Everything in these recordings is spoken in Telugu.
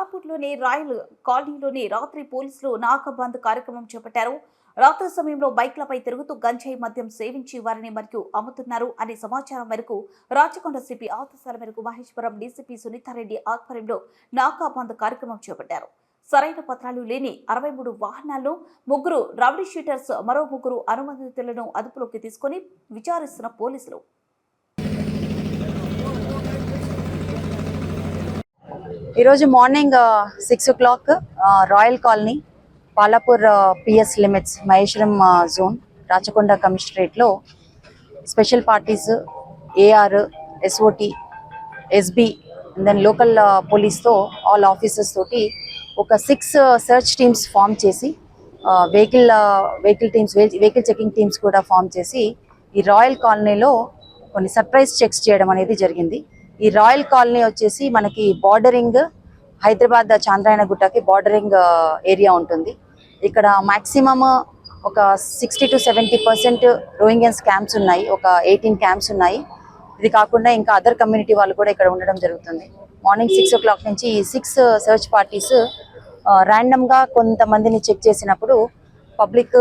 నగరంలోని రాయల్ కాలనీలోని రాత్రి పోలీసులు నాకబంద్ కార్యక్రమం చేపట్టారు. రాత్రి సమయంలో బైక్లపై తిరుగుతూ గంజాయి మద్యం సేవించి వారిని మరియు అమ్ముతున్నారు అనే సమాచారం మేరకు రాచకొండ సిపి ఆదేశాల మేరకు మహేశ్వరం డీసీపీ సునీతారెడ్డి ఆధ్వర్యంలో నాకాబంద్ కార్యక్రమం చేపట్టారు. సరైన పత్రాలు లేని అరవై మూడు వాహనాల్లో ముగ్గురు రౌడీ షీటర్స్ మరో ముగ్గురు అనుమతితులను అదుపులోకి తీసుకుని విచారిస్తున్న పోలీసులు. ఈరోజు morning six o'clock Royal Colony Palapur PS limits Maheshwaram zone Rachakonda కమిషనరేట్లో special parties AR SOT SB then local పోలీస్తో all officers తోటి ఒక సిక్స్ సెర్చ్ టీమ్స్ ఫామ్ చేసి vehicle vehicle teams vehicle checking teams కూడా ఫామ్ చేసి ఈ రాయల్ కాలనీలో కొన్ని సర్ప్రైజ్ చెక్స్ చేయడం అనేది జరిగింది. ఈ రాయల్ కాలనీ వచ్చేసి మనకి బార్డరింగ్ హైదరాబాద్ చాంద్రాయణ గుట్టకి బార్డరింగ్ ఏరియా ఉంటుంది. ఇక్కడ మాక్సిమమ్ ఒక sixty to seventy percent Rohingyans camps ఉన్నాయి. ఒక ఎయిటీన్ క్యాంప్స్ ఉన్నాయి. ఇది కాకుండా ఇంకా అదర్ కమ్యూనిటీ వాళ్ళు కూడా ఇక్కడ ఉండడం జరుగుతుంది. మార్నింగ్ సిక్స్ ఓ క్లాక్ నుంచి ఈ సిక్స్ సెర్చ్ పార్టీస్ ర్యాండమ్గా కొంతమందిని చెక్ చేసినప్పుడు పబ్లిక్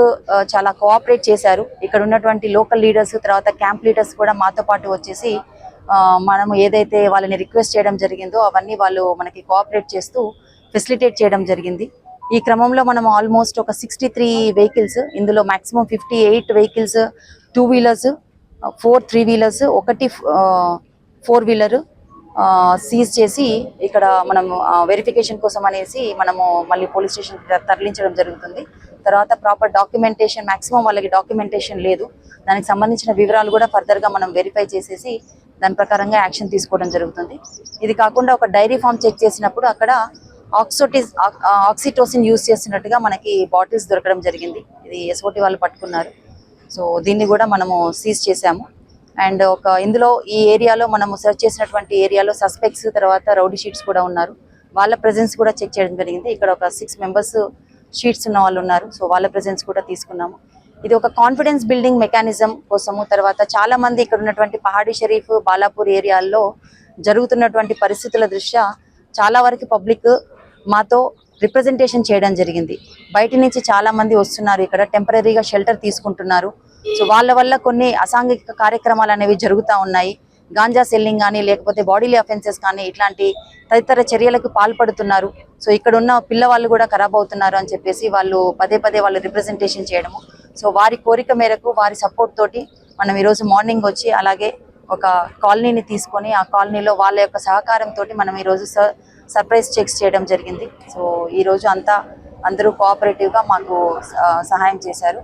చాలా కోఆపరేట్ చేశారు. ఇక్కడ ఉన్నటువంటి లోకల్ లీడర్స్ తర్వాత క్యాంప్ లీడర్స్ కూడా మాతో పాటు వచ్చేసి మనం ఏదైతే వాళ్ళని రిక్వెస్ట్ చేయడం జరిగిందో అవన్నీ వాళ్ళు మనకి కోఆపరేట్ చేస్తూ ఫెసిలిటేట్ చేయడం జరిగింది. ఈ క్రమంలో మనం ఆల్మోస్ట్ ఒక సిక్స్టీ త్రీ వెహికల్స్ ఇందులో maximum fifty eight vehicles two wheelers four three wheelers ఒకటి ఫోర్ వీలర్ సీజ్ చేసి ఇక్కడ మనం వెరిఫికేషన్ కోసం అనేసి మనము మళ్ళీ పోలీస్ స్టేషన్ తరలించడం జరుగుతుంది. తర్వాత ప్రాపర్ డాక్యుమెంటేషన్ మాక్సిమం వాళ్ళకి డాక్యుమెంటేషన్ లేదు. దానికి సంబంధించిన వివరాలు కూడా ఫర్దర్గా మనం వెరిఫై చేసేసి దాని ప్రకారంగా యాక్షన్ తీసుకోవడం జరుగుతుంది. ఇది కాకుండా ఒక డైరీ ఫామ్ చెక్ చేసినప్పుడు అక్కడ ఆక్సోటిస్ ఆక్సిటోసిన్ యూస్ చేస్తున్నట్టుగా మనకి బాటిల్స్ దొరకడం జరిగింది. ఇది ఎస్ఓటి వాళ్ళు పట్టుకున్నారు. సో దీన్ని కూడా మనము సీజ్ చేసాము అండ్ ఒక ఇందులో ఈ ఏరియాలో మనము సెర్చ్ చేసినటువంటి ఏరియాలో సస్పెక్ట్స్ తర్వాత రౌడీ షీట్స్ కూడా ఉన్నారు. వాళ్ళ ప్రెజెన్స్ కూడా చెక్ చేయడం జరిగింది. ఇక్కడ ఒక సిక్స్ మెంబర్స్ షీట్స్ ఉన్న వాళ్ళు ఉన్నారు. సో వాళ్ళ ప్రెజెన్స్ కూడా తీసుకున్నాము. ఇది ఒక కాన్ఫిడెన్స్ బిల్డింగ్ మెకానిజం కోసము. తర్వాత చాలా మంది ఇక్కడ ఉన్నటువంటి పహాడీ షరీఫ్ బాలాపూర్ ఏరియాల్లో జరుగుతున్నటువంటి పరిస్థితుల దృష్ట్యా చాలా వరకు పబ్లిక్ మాతో రిప్రజెంటేషన్ చేయడం జరిగింది. బయట నుంచి చాలా మంది వస్తున్నారు ఇక్కడ టెంపరీగా షెల్టర్ తీసుకుంటున్నారు. సో వాళ్ళ వల్ల కొన్ని అసాంఘిక కార్యక్రమాలు అనేవి జరుగుతూ ఉన్నాయి. గాంజా సెల్లింగ్ కానీ లేకపోతే బాడీలీ అఫెన్సెస్ కానీ ఇట్లాంటి తదితర చర్యలకు పాల్పడుతున్నారు. సో ఇక్కడ ఉన్న పిల్లవాళ్ళు కూడా ఖరాబ్ అవుతున్నారు అని చెప్పేసి వాళ్ళు పదే పదే వాళ్ళు రిప్రజెంటేషన్ చేయడము. సో వారి కోరిక మేరకు వారి సపోర్ట్ తోటి మనం ఈరోజు మార్నింగ్ వచ్చి అలాగే ఒక కాలనీని తీసుకొని ఆ కాలనీలో వాళ్ళ యొక్క సహకారంతో మనం ఈరోజు స- సర్ప్రైజ్ చెక్స్ చేయడం జరిగింది. సో ఈరోజు అంతా అందరూ కోఆపరేటివ్గా మాకు సహాయం చేశారు.